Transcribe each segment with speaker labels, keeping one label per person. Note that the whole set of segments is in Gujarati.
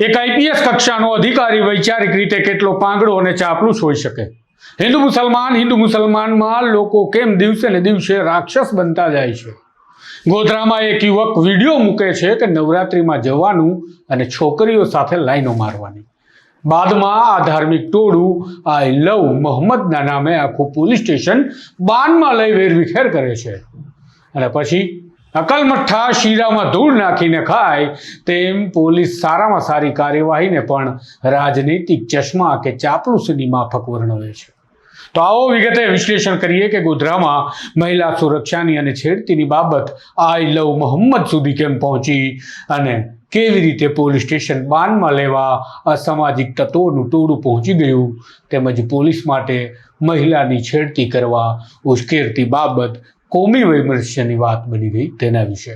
Speaker 1: એક આઈપીએસ કક્ષાનો અધિકારી વૈચારિક રીતે કેટલો પાંગડો અને ચાપલુસ હોઈ શકે? હિન્દુ મુસલમાન, હિન્દુ મુસલમાનમાં લોકો કેમ દિવસે ને દિવસે રાક્ષસ બનતા જાય છે? ગોધરામાં એક યુવક વીડિયો મૂકે છે કે નવરાત્રિમાં જવાનું અને છોકરીઓ સાથે લાઈનો મારવાની. બાદમાં આ ધાર્મિક ટોળું આઈ લવ મોહમ્મદના નામે આખું પોલીસ સ્ટેશન બાનમાં લઈ વેરવિખેર કરે છે. અને પછી અકલમઠ્ઠા શીરામાં ધૂળ નાખીને ખાય, તેમ પોલીસ સારામાં સારી કાર્યવાહીને પણ રાજનૈતિક ચશ્મા કે ચાપલુસીની માફક વર્ણવે છે. તો આવો વિગતે વિશ્લેષણ કરીએ કે ગોધરામાં મહિલા સુરક્ષાની અને છેડતીની બાબત આઈ લવ મોહમ્મદ સુધી કેમ પહોંચી અને કેવી રીતે પોલીસ સ્ટેશન બાનમાં લેવા અસામાજિક તત્વોનું ટોળું પહોંચી ગયું, તેમજ પોલીસ માટે મહિલાની છેડતી કરવા ઉશ્કેરતી બાબત કોમી વૈમનસ્યની વાત બની ગઈ તેના વિશે.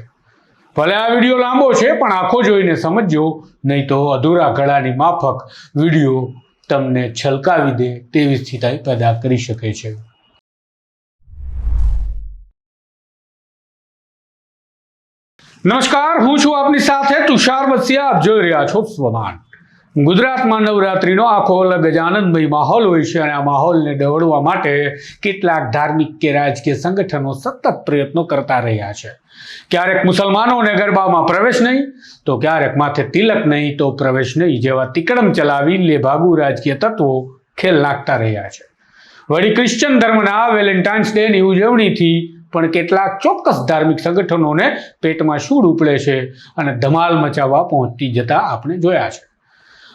Speaker 1: ભલે આ વીડિયો લાંબો છે, પણ આખો જોઈને સમજજો, નહીં તો અધૂરા ગળાની માફક વીડિયો તમને છલકાવી દે તેવી સ્થિતિ પેદા કરી શકે છે. નમસ્કાર, હું છું આપની સાથે તુષાર બસિયા આપ જોઈ રહ્યા છો સ્વમાન. ગુજરાતમાં નવરાત્રિનો આખો અલગ જ આનંદમય માહોલ હોય છે અને આ માહોલને ડવડવા માટે કેટલાક ધાર્મિક કે રાજકીય સંગઠનો સતત પ્રયત્નો કરતા રહ્યા છે. ક્યારેક મુસલમાનોને ગરબામાં પ્રવેશ નહીં, તો ક્યારેક માથે તિલક નહીં, તો પ્રવેશ નહીં જેવા તિકડમ ચલાવી લેભાગુ રાજકીય તત્વો ખેલ નાખતા રહ્યા છે. વળી ક્રિશ્ચન ધર્મના વેલેન્ટાઇન્સ ડેની ઉજવણીથી પણ કેટલાક ચોક્કસ ધાર્મિક સંગઠનોને પેટમાં શૂળ ઉપડે છે અને ધમાલ મચાવવા પહોંચતી જતા આપણે જોયા છે.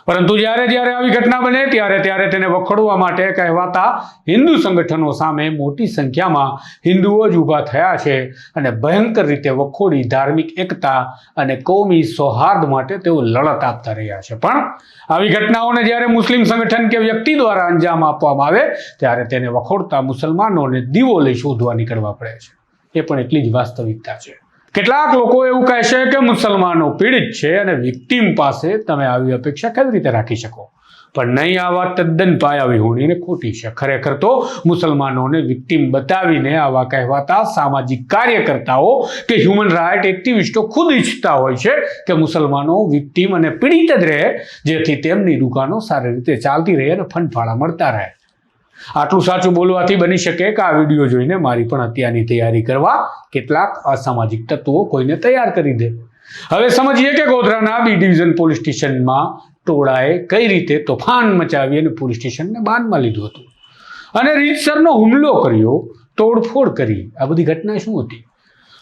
Speaker 1: પરંતુ જ્યારે જ્યારે આવી ઘટના બને, ત્યારે ત્યારે તેને વખોડવા માટે કહેવાતા હિન્દુ સંગઠનો સામે મોટી સંખ્યામાં હિન્દુઓ જ ઊભા થયા છે અને ભયંકર રીતે વખોડી ધાર્મિક એકતા અને કૌમી સૌહાર્દ માટે તેઓ લડત આપતા રહ્યા છે. પણ આવી ઘટનાઓને જ્યારે મુસ્લિમ સંગઠન કે વ્યક્તિ દ્વારા અંજામ આપવામાં આવે, ત્યારે તેને વખોડતા મુસલમાનોને દીવો લઈ શોધવા નીકળવા પડે છે. એ પણ એટલી જ વાસ્તવિકતા છે. કેટલાક લોકો એવું કહેશે કે મુસલમાનો પીડિત છે અને વિક્ટીમ પાસે તમે આવી અપેક્ષા કેવી રીતે રાખી શકો? પણ નહીં, આ વાત તદ્દન પાયા વિહોણી ને ખોટી છે. ખરેખર તો મુસલમાનોને વિક્ટીમ બતાવીને આવા કહેવાતા સામાજિક કાર્યકર્તાઓ કે હ્યુમન રાઇટ એક્ટિવિસ્ટો ખુદ ઈચ્છતા હોય છે કે મુસલમાનો વિક્ટીમ અને પીડિત જ રહે, જેથી તેમની દુકાનો સારી રીતે ચાલતી રહે અને ફંડફાળા મળતા રહે. આટલું સાચું બોલવાથી બની શકે કે આ વીડિયો જોઈને મારી પણ હત્યાની તૈયારી કરવા કેટલાક અસામાજિક તત્વો કોઈને તૈયાર કરી દે. હવે સમજીએ કે ગોધરાના બી ડિવિઝન પોલીસ સ્ટેશનમાં ટોળાએ કઈ રીતે તોફાન મચાવી અને પોલીસ સ્ટેશનને બાનમાં લીધું હતું. અને રીતસરનો હુમલો કર્યો, તોડફોડ કરી. આ બધી ઘટના શું હતી?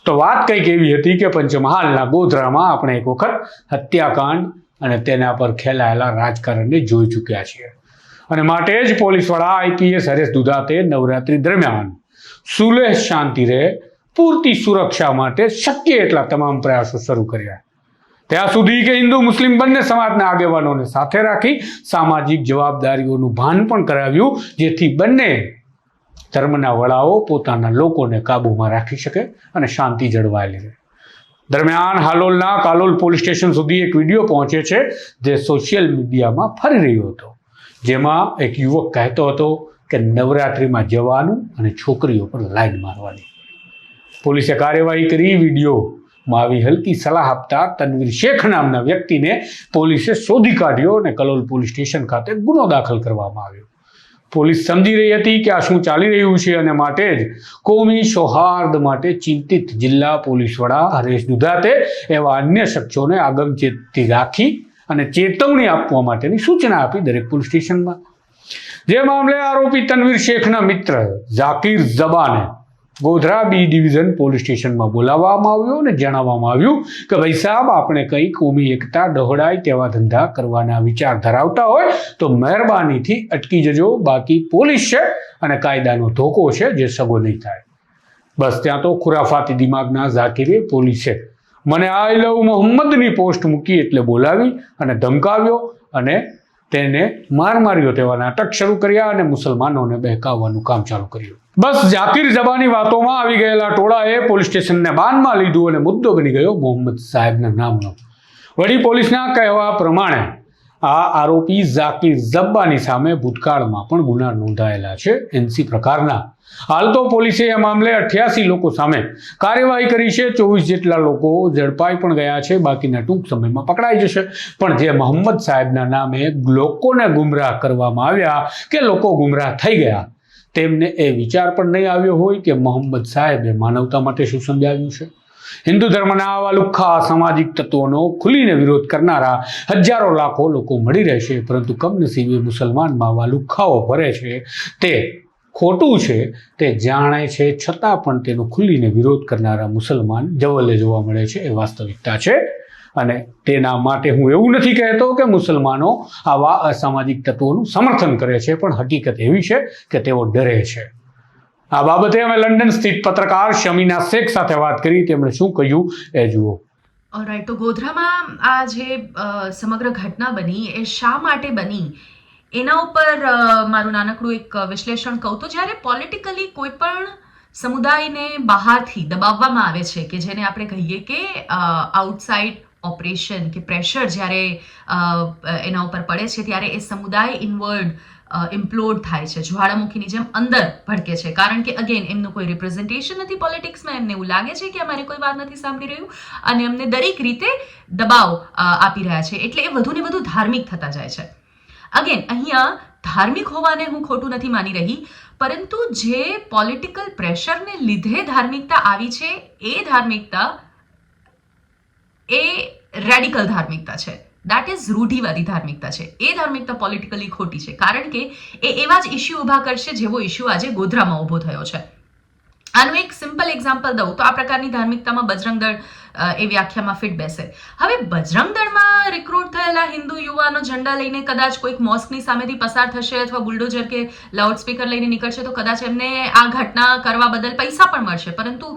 Speaker 1: તો વાત કંઈક એવી હતી કે પંચમહાલના ગોધરામાં આપણે એક વખત હત્યાકાંડ અને તેના પર ખેલાયેલા રાજકારણને જોઈ ચૂક્યા છીએ. અને માટે જ પોલીસવાળા આઈપીએસ હરેશ દુધાતે નવરાત્રી દરમિયાન સુલેહ શાંતિ રહે, પૂરતી સુરક્ષા માટે શક્ય એટલા તમામ પ્રયાસો શરૂ કર્યા. ત્યાં સુધી કે હિન્દુ મુસ્લિમ બંને સમાજના આગેવાનોને સાથે રાખી સામાજિક જવાબદારીઓનું ભાન પણ કરાવ્યું, જેથી બંને ધર્મના વડાઓ પોતાના લોકોને કાબૂમાં રાખી શકે અને શાંતિ જળવાયેલી રહે. દરમિયાન હાલોલના કાલોલ પોલીસ સ્ટેશન સુધી એક વીડિયો પહોંચે છે, જે સોશિયલ મીડિયામાં ફરી રહ્યો હતો. જેમાં એક યુવક કહેતો હતો કે નવરાત્રિમાં જવાનું અને છોકરીઓ પર લાઈન મારવાની. પોલીસે કાર્યવાહી કરી, વિડીયોમાં આવી હલકી સલાહ આપતા તનવીર શેખ નામના વ્યક્તિને પોલીસે શોધી કાઢ્યો અને કલોલ પોલીસ સ્ટેશન ખાતે ગુનો દાખલ કરવામાં આવ્યો. પોલીસ સમજી રહી હતી કે આ શું ચાલી રહ્યું છે અને માટે જ કોમી સૌહાર્દ માટે ચિંતિત જિલ્લા પોલીસ વડા હરેશ દુધાતે એવા અન્ય શખ્સોને આગમચેતી રાખી અને ચેતવણી આપવા માટેની સૂચના આપી દરેક પોલીસ સ્ટેશનમાં. જે મામલે આરોપી તનવીર શેખના મિત્ર ઝાકીર જબાને ગોધરા બી ડિવિઝન પોલીસ સ્ટેશનમાં બોલાવવામાં આવ્યો અને જણાવવામાં આવ્યું કે, ભાઈ સાહેબ, આપણે કંઈ કોમી એકતા ડહોળાય તેવા ધંધા કરવાના વિચાર ધરાવતા હોય તો મહેરબાનીથી અટકી જજો. બાકી પોલીસ છે અને કાયદાનો ધોકો છે જે સગો નહીં થાય. બસ ત્યાં તો ખુરાફાતી દિમાગના ઝાકીરે પોલીસે મને આઈ લવ મોહમ્મદની પોસ્ટ મૂકી એટલે બોલાવી અને ધમકાવ્યો અને તેને માર માર્યો તેવા નાટક શરૂ કર્યા અને મુસલમાનોને બહેકાવવાનું કામ ચાલુ કર્યું. બસ જાકીર જબાની વાતોમાં આવી ગયેલા ટોળાએ પોલીસ સ્ટેશનને બાનમાં લીધું અને મુદ્દો બની ગયો મોહમ્મદ સાહેબના નામનો. વળી પોલીસના કહેવા પ્રમાણે આ આરોપી ઝાકીર જબ્બાની સામે ભૂતકાળમાં પણ ગુના નોંધાયેલા છે. એનસી પ્રકારના. હાલ તો પોલીસે આ મામલે અઠ્યાસી લોકો સામે કાર્યવાહી કરી છે. ચોવીસ જેટલા લોકો ઝડપાઈ પણ ગયા છે. બાકીના ટૂંક સમયમાં પકડાઈ જશે. પણ જે મોહમ્મદ સાહેબના નામે લોકોને ગુમરાહ કરવામાં આવ્યા કે લોકો ગુમરાહ થઈ ગયા, તેમને એ વિચાર પણ નહીં આવ્યો હોય કે મોહમ્મદ સાહેબે માનવતા માટે શું સમજાવ્યું છે? હિન્દુ ધર્મના આવા લુખ્ખા સામાજિક તત્વોનો ખુલીને વિરોધ કરનારા હજારો લાખો લોકો મળી રહેશે પરંતુ કમનસીબે મુસલમાનમાં આવા લુખ્ખાઓ ભરે છે. તે ખોટું છે, તે જાણે છે, છતાં પણ તેનો ખુલીને વિરોધ કરનારા મુસલમાન જવલે જોવા મળે છે, એ વાસ્તવિકતા છે. અને તેના માટે હું એવું નથી કહેતો કે મુસલમાનો આવા અસામાજિક તત્વોનું સમર્થન કરે છે, પણ હકીકત એવી છે કે તેઓ ડરે છે. આ બાબતે અમે લંડન સ્થિત પત્રકાર શમીના શેખ સાથે વાત કરી, તેમણે શું કહ્યું એ જુઓ.
Speaker 2: ઓલરાઈટ તો ગોધરામાં આ જે સમગ્ર ઘટના બની, એ શા માટે બની? એના ઉપર મારું નાનકડું એક વિશ્લેષણ કહું તો જ્યારે પોલિટિકલી કોઈ પણ સમુદાયને બહારથી દબાવવામાં આવે છે કે જેને આપણે કહીએ કે આઉટસાઇડ ઓપરેશન કે પ્રેશર જ્યારે એના ઉપર પડે છે, ત્યારે એ સમુદાય ઇનવર્ડ ઇમ્પ્લોડ થાય છે, જ્વાળામુખીની જેમ અંદર ભડકે છે. કારણ કે અગેન એમનું કોઈ રિપ્રેઝન્ટેશન નથી પોલિટિક્સમાં એમને એવું લાગે છે કે અમારે કોઈ વાત નથી સાંભળી રહ્યું. અને એમને દરેક રીતે દબાવ આપી રહ્યા છે. એટલે એ વધુ ને વધુ ધાર્મિક થતા જાય છે. અગેન અહીંયા ધાર્મિક હોવાને હું ખોટું નથી માની રહી. પરંતુ જે પોલિટિકલ પ્રેશરને લીધે ધાર્મિકતા આવી છે, એ ધાર્મિકતા, એ રેડિકલ ધાર્મિકતા છે. દેટ ઇઝ રૂઢિવાદી ધાર્મિકતા છે. એ ધાર્મિકતા પોલિટિકલી ખોટી છે. કારણ કે એ એવા જ ઇસ્યુ ઊભા કરશે જેવો ઇસ્યુ આજે ગોધરામાં ઊભો થયો છે. આનું એક સિમ્પલ એક્ઝામ્પલ દઉં તો આ પ્રકારની ધાર્મિકતામાં બજરંગ એ વ્યાખ્યામાં ફિટ બેસે. હવે બજરંગ દળમાં રિક્રુટ થયેલા હિન્દુ યુવાનો ઝંડા લઈને કદાચ કોઈક મોસ્કની સામેથી પસાર થશે અથવા બુલડોઝર કે લાઉડસ્પીકર લઈને નીકળશે તો કદાચ એમને આ ઘટના કરવા બદલ પૈસા પણ મળશે. પરંતુ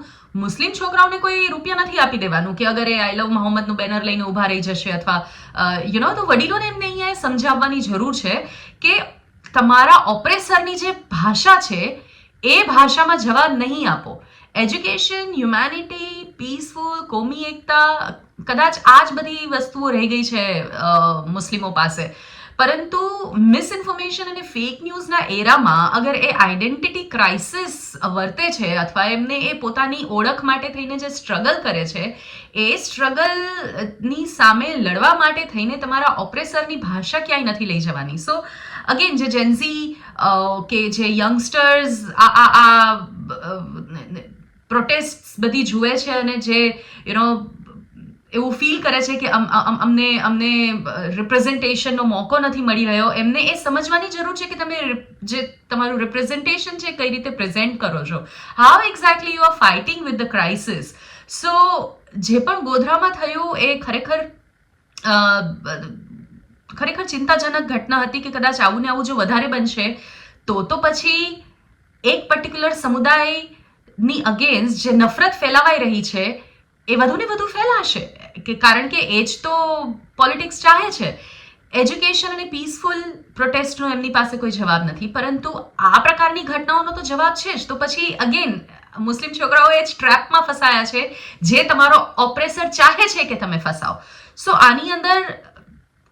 Speaker 2: મુસ્લિમ છોકરાઓને કોઈ રૂપિયા નથી આપી દેવાનું કે અગર એ આઈ લવ મોહમ્મદનું બેનર લઈને ઊભા રહી જશે અથવા યુ નો તો વડીલોને એમને અહીંયા સમજાવવાની જરૂર છે કે તમારા ઓપરેસરની જે ભાષા છે એ ભાષામાં જવાબ નહીં આપો. એજ્યુકેશન હ્યુમેનિટી પીસફુલ કોમી એકતા, કદાચ આ જ બધી વસ્તુઓ રહી ગઈ છે મુસ્લિમો પાસે. પરંતુ મિસઇન્ફોર્મેશન અને ફેક ન્યૂઝના એરામાં અગર એ આઈડેન્ટિટી ક્રાઇસિસ વર્તે છે અથવા એમને એ પોતાની ઓળખ માટે થઈને જે સ્ટ્રગલ કરે છે, એ સ્ટ્રગલની સામે લડવા માટે થઈને તમારા ઓપરેસરની ભાષા ક્યાંય નથી લઈ જવાની. સો અગેન જે જેન્ઝી કે જે યંગસ્ટર્સ આ આ પ્રોટેસ્ટ બધી જુએ છે અને જે યુ નો એવું ફીલ કરે છે કે અમ- અમ- અમને અમને રિપ્રેઝન્ટેશનનો મોકો નથી મળી રહ્યો. એમને એ સમજવાની જરૂર છે કે તમે જે તમારું રિપ્રેઝન્ટેશન છે કઈ રીતે પ્રેઝન્ટ કરો છો. How exactly you are fighting with the crisis so જે પણ ગોધરામાં થયું એ ખરેખર ખરેખર ચિંતાજનક ઘટના હતી કે કદાચ આવું ને આવું જો વધારે બનશે, તો તો પછી એક પર્ટિક્યુલર સમુદાયની અગેન્સ્ટ જે નફરત ફેલાવાઈ રહી છે, એ વધુ ને વધુ ફેલાશે. કે કારણ કે એ જ તો પોલિટિક્સ ચાહે છે. એજ્યુકેશન અને પીસફુલ પ્રોટેસ્ટનો એમની પાસે કોઈ જવાબ નથી. પરંતુ આ પ્રકારની ઘટનાઓનો તો જવાબ છે જ. તો પછી અગેન મુસ્લિમ છોકરાઓ એ જ ટ્રેપમાં ફસાયા છે. જે તમારો ઓપરેસર ચાહે છે કે તમે ફસાઓ. સો આની અંદર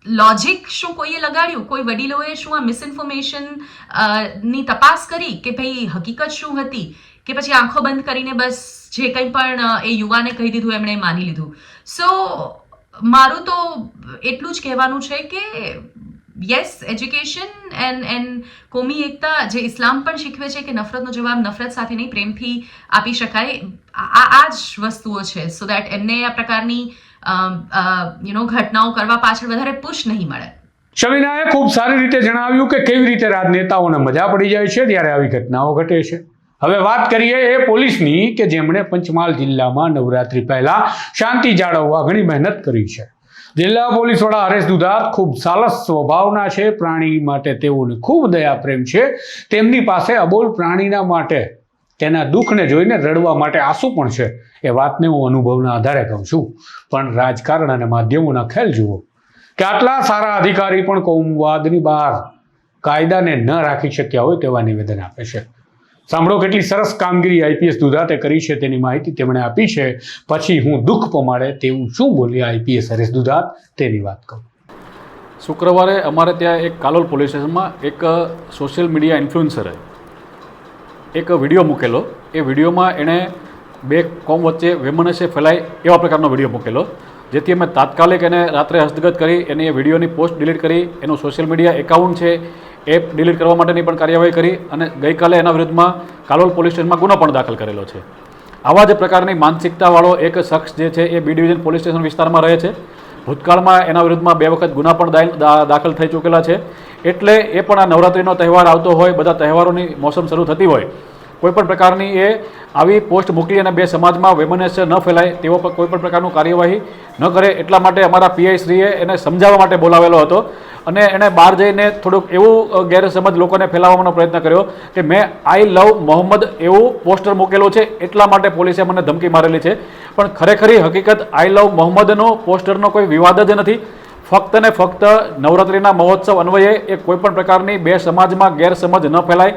Speaker 2: લોજિક શું કોઈએ લગાડ્યું? કોઈ વડીલોએ શું આ મિસઇન્ફોર્મેશનની તપાસ કરી કે ભાઈ હકીકત શું હતી? કે પછી આંખો બંધ કરીને બસ જે કંઈ પણ એ યુવાને કહી દીધું, એમણે માની લીધું. સો મારું તો એટલું જ કહેવાનું છે કે યસ એજ્યુકેશન એન્ડ એન્ડ કોમી એકતા જે ઇસ્લામ પણ શીખવે છે કે નફરતનો જવાબ નફરત સાથે નહીં, પ્રેમથી આપી શકાય, આ, આ- જ વસ્તુઓ છે. સો દેટ એમને આ પ્રકારની યુ નો ઘટનાઓ કરવા પાછળ વધારે પુશ નહીં મળે.
Speaker 1: શમીનાએ ખૂબ સારી રીતે જણાવ્યું કે કેવી રીતે રાજનેતાઓને મજા પડી જાય છે ત્યારે આવી ઘટનાઓ ઘટે છે. હવે વાત કરીએ એ પોલીસની કે જેમણે પંચમહાલ જિલ્લામાં નવરાત્રી પહેલા શાંતિ જાળવવા ઘણી મહેનત કરી છે. જિલ્લા પોલીસ વડા હરેશ દુધાત ખૂબ સાલસ સ્વભાવના છે, પ્રાણી માટે તેઓને ખૂબ દયા પ્રેમ છે. તેમની પાસે અબોલ પ્રાણીના માટે તેના દુઃખને જોઈને રડવા માટે આંસુ પણ છે. એ વાતને હું અનુભવના આધારે કહું છું. પણ રાજકારણ અને માધ્યમોના ખેલ જુઓ. કે આટલા સારા અધિકારી પણ કૌમવાદની બહાર કાયદાને ન રાખી શક્યા હોય તેવા નિવેદન આપે છે. સાંભળો કેટલી સરસ કામગીરી આઈપીએસ દુધાતે કરી છે તેની માહિતી તેમણે આપી છે. પછી હું દુઃખ પમાડે તેવું શું બોલી આઈપીએસ હરેશ દુધાત? તેની વાત કહું
Speaker 3: શુક્રવારે અમારે ત્યાં એક કાલોલ પોલીસ સ્ટેશનમાં એક સોશિયલ મીડિયા ઇન્ફ્લુએન્સરે એક વીડિયો મૂકેલો. એ વિડીયોમાં એણે બે કોમ વચ્ચે વેમનસે ફેલાય એવા પ્રકારનો વીડિયો મૂકેલો, જેથી અમે તાત્કાલિક એને રાત્રે હસ્તગત કરી, એની એ વિડીયોની પોસ્ટ ડિલીટ કરી, એનું સોશિયલ મીડિયા એકાઉન્ટ છે એ ડિલીટ કરવા માટેની પણ કાર્યવાહી કરી અને ગઈકાલે એના વિરુદ્ધમાં કાલોલ પોલીસ સ્ટેશનમાં ગુનો પણ દાખલ કરેલો છે. આવા જ પ્રકારની માનસિકતાવાળો એક શખ્સ જે છે એ બી ડિવિઝન પોલીસ સ્ટેશન વિસ્તારમાં રહે છે. ભૂતકાળમાં એના વિરુદ્ધમાં બે વખત ગુના પણ દાખલ થઈ ચૂકેલા છે. એટલે એ પણ આ નવરાત્રિનો તહેવાર આવતો હોય, બધા તહેવારોની મોસમ શરૂ થતી હોય. કોઈપણ પ્રકારની એ આવી પોસ્ટ મૂકી અને બે સમાજમાં વેમનસ્ય ન ફેલાય તેવો પર કોઈપણ પ્રકારનું કાર્યવાહી ન કરે, એટલા માટે અમારા પીઆઈ શ્રીએ એને સમજાવવા માટે બોલાવેલો હતો. અને એણે બહાર જઈને થોડુંક એવું ગેરસમજ લોકોને ફેલાવવાનો પ્રયત્ન કર્યો કે મેં આઈ લવ મોહમ્મદ એવું પોસ્ટર મૂકેલું છે, એટલા માટે પોલીસે મને ધમકી મારેલી છે. પણ ખરેખરી હકીકત, આઈ લવ મોહમ્મદનો પોસ્ટરનો કોઈ વિવાદ જ નથી. ફક્ત ને ફક્ત નવરાત્રિના મહોત્સવ અન્વયે એ કોઈપણ પ્રકારની બે સમાજમાં ગેરસમજ ન ફેલાય.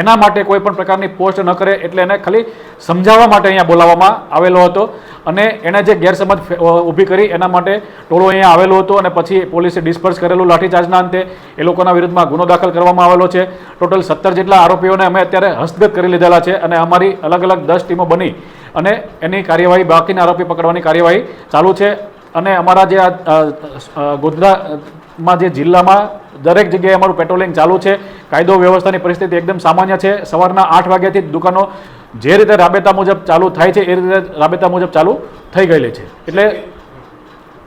Speaker 3: એના માટે કોઈ પણ પ્રકારની પોસ્ટ ન કરે એટલે એને ખાલી સમજાવવા માટે અહીંયા બોલાવવામાં આવેલો હતો. અને એણે જે ગેરસમજ ઊભી કરી એના માટે ટોળો અહીંયા આવેલો હતો અને પછી પોલીસે ડિસ્પર્સ કરેલું લાઠીચાર્જના અંતે એ લોકોના વિરુદ્ધમાં ગુનો દાખલ કરવામાં આવેલો છે. ટોટલ સત્તર જેટલા આરોપીઓને અમે અત્યારે હસ્તગત કરી લીધેલા છે અને અમારી અલગ અલગ દસ ટીમો બની અને એની કાર્યવાહી બાકીના આરોપી પકડવાની કાર્યવાહી ચાલુ છે. અને અમારા જે આ ગોધરામાં જે જિલ્લામાં દરેક જગ્યાએ અમારું પેટ્રોલિંગ ચાલુ છે, કાયદો વ્યવસ્થાની પરિસ્થિતિ એકદમ સામાન્ય છે. સવારના આઠ વાગ્યાથી દુકાનો જે રીતે રાબેતા મુજબ ચાલુ થાય છે, એ રીતે રાબેતા મુજબ ચાલુ થઈ ગયેલી છે. એટલે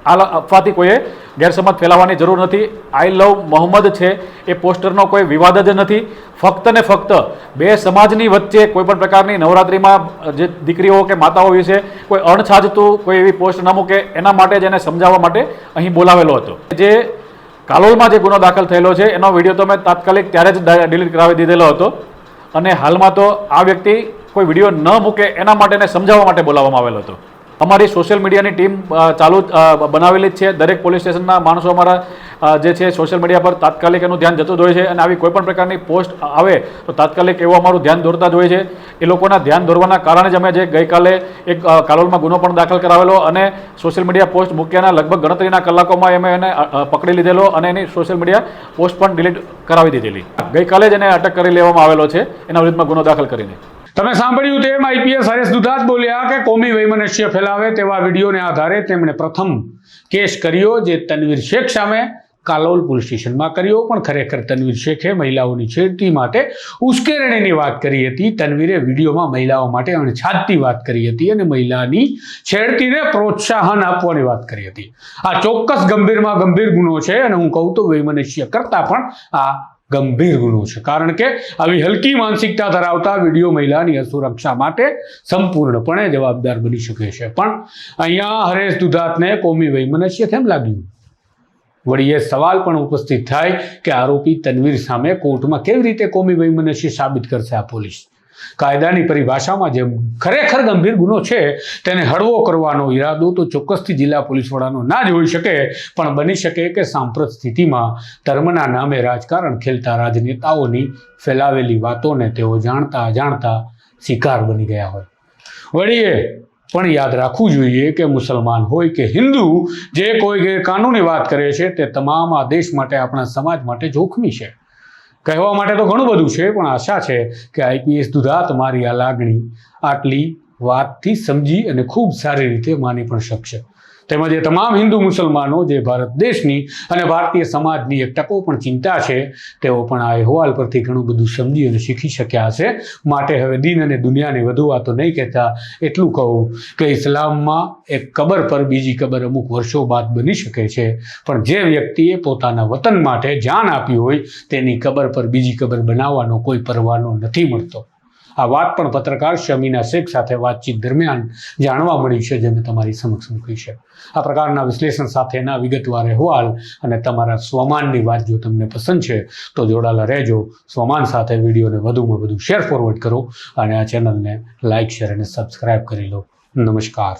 Speaker 3: આ અફવાથી કોઈએ ગેરસમજ ફેલાવવાની જરૂર નથી. આઈ લવ મોહમ્મદ છે, એ પોસ્ટરનો કોઈ વિવાદ જ નથી. ફક્ત ને ફક્ત બે સમાજની વચ્ચે કોઈ પણ પ્રકારની નવરાત્રિમાં જે દીકરીઓ કે માતાઓ વિશે કોઈ અણછાજતું કોઈ એવી પોસ્ટ ન મૂકે, એના માટે જ એને સમજાવવા માટે અહીં બોલાવેલો હતો. જે કાલોલમાં જે ગુનો દાખલ થયેલો છે, એનો વીડિયો તો મેં તાત્કાલિક ત્યારે જ ડિલીટ કરાવી દીધેલો હતો. અને હાલમાં તો આ વ્યક્તિ કોઈ વીડિયો ન મૂકે, એના માટે એને સમજાવવા માટે બોલાવવામાં આવેલો હતો. અમારી સોશિયલ મીડિયાની ટીમ ચાલુ બનાવેલી જ છે. દરેક પોલીસ સ્ટેશનના માણસો અમારા જે છે સોશિયલ મીડિયા પર તાત્કાલિક એનું ધ્યાન જતું જ હોય છે અને આવી કોઈપણ પ્રકારની પોસ્ટ આવે તો તાત્કાલિક એવું અમારું ધ્યાન દોરતા જ હોય છે. એ લોકોના ધ્યાન દોરવાના કારણે જ અમે જે ગઈકાલે એક કાલોલમાં ગુનો પણ દાખલ કરાવેલો અને સોશિયલ મીડિયા પોસ્ટ મૂક્યાના લગભગ ગણતરીના કલાકોમાં અમે એને પકડી લીધેલો અને એની સોશિયલ મીડિયા પોસ્ટ પણ ડિલીટ કરાવી દીધેલી. ગઈકાલે જ એને અટક કરી લેવામાં આવેલો છે. એના વિરુદ્ધમાં ગુનો દાખલ કરીને.
Speaker 1: તમે સાંભળ્યું તેમ આઈપીએસ હરેશ દુધાત બોલ્યા કે કોમી વૈમનસ્ય ફેલાવે તેવા વિડીયોને આધારે તેમણે પ્રથમ કેસ કર્યો જે તનવીર શેખ સામે કાલોલ પોલીસ સ્ટેશનમાં કર્યો. પણ ખરેખર તનવીર શેખે મહિલાઓની છેડતી માટે ઉશ્કેરણીની વાત કરી હતી. તનવીરે વિડીયોમાં મહિલાઓ માટે અણછાદતી વાત કરી હતી અને મહિલાની છેડતીને પ્રોત્સાહન આપવાની વાત કરી હતી. આ ચોક્કસ ગંભીરમાં ગંભીર ગુનો છે અને હું કહું તો વૈમનસ્ય કરતાં પણ આ ગંભીર ગુનો છે. કારણ કે આવી હલકી માનસિકતા ધરાવતા વીડિયો મહિલાની સુરક્ષા માટે સંપૂર્ણપણે જવાબદાર બની શકે છે. પણ અહીંયા હરેશ દુધાતને કોમી વૈમનસ્ય કેમ લાગ્યું? વળી એ સવાલ પણ ઉપસ્થિત થાય કે આરોપી તનવીર સામે કોર્ટમાં કેવી રીતે કોમી વૈમનસ્ય સાબિત કરશે આ પોલીસ? કાયદાની પરિભાષામાં જે ખરેખર ગંભીર ગુનો છે, તેને હળવો કરવાનો ઈરાદો તો ચોક્કસથી જિલ્લા પોલીસ વડાનો ના જ હોઈ શકે, પણ બની શકે કે સાંપ્રત સ્થિતિમાં ધર્મના નામે રાજકારણ ખેલતા રાજનેતાઓની ફેલાવેલી વાતોને તેઓ જાણતા અજાણતા શિકાર બની ગયા હોય. વળીએ પણ યાદ રાખવું જોઈએ કે મુસલમાન હોય કે હિન્દુ, જે કોઈ ગેરકાનૂની વાત કરે છે, તે તમામ આ દેશ માટે આપણા સમાજ માટે જોખમી છે. કહેવા માટે તો ઘણું બધું છે, પણ આશા છે કે આઈપીએસ દુધા તમારી આ લાગણી આટલી વાતથી સમજી અને ખૂબ સારી રીતે માની પણ શકશે. તેમજ એ તમામ હિન્દુ મુસલમાનો જે ભારત દેશની અને ભારતીય સમાજની એક ટકો પણ ચિંતા છે, તેઓ પણ આ અહેવાલ પરથી ઘણું બધું સમજી અને શીખી શક્યા હશે. માટે હવે દિન અને દુનિયાની વધુ વાતો નહીં કહેતા એટલું કહું કે ઇસ્લામમાં એક કબર પર બીજી કબર અમુક વર્ષો બાદ બની શકે છે. પણ જે વ્યક્તિએ પોતાના વતન માટે જાન આપી હોય તેની કબર પર બીજી કબર બનાવવાનો કોઈ પરવાનો નથી મળતો. આ વાત પણ પત્રકાર શમીના શેખ સાથે વાતચીત દરમિયાન જાણવા મળી છે જે મેં તમારી સમક્ષ મૂકી છે આ પ્રકારના વિશ્લેષણ સાથેના વિગતવાર અહેવાલ અને તમારા સ્વમાનની વાત જો તમને પસંદ છે, તો જોડાયેલા રહેજો. સ્વમાન સાથે વિડીયોને વધુમાં વધુ શેર ફોરવર્ડ કરો અને આ ચેનલને લાઇક શેર અને સબસ્ક્રાઇબ કરી લો. નમસ્કાર.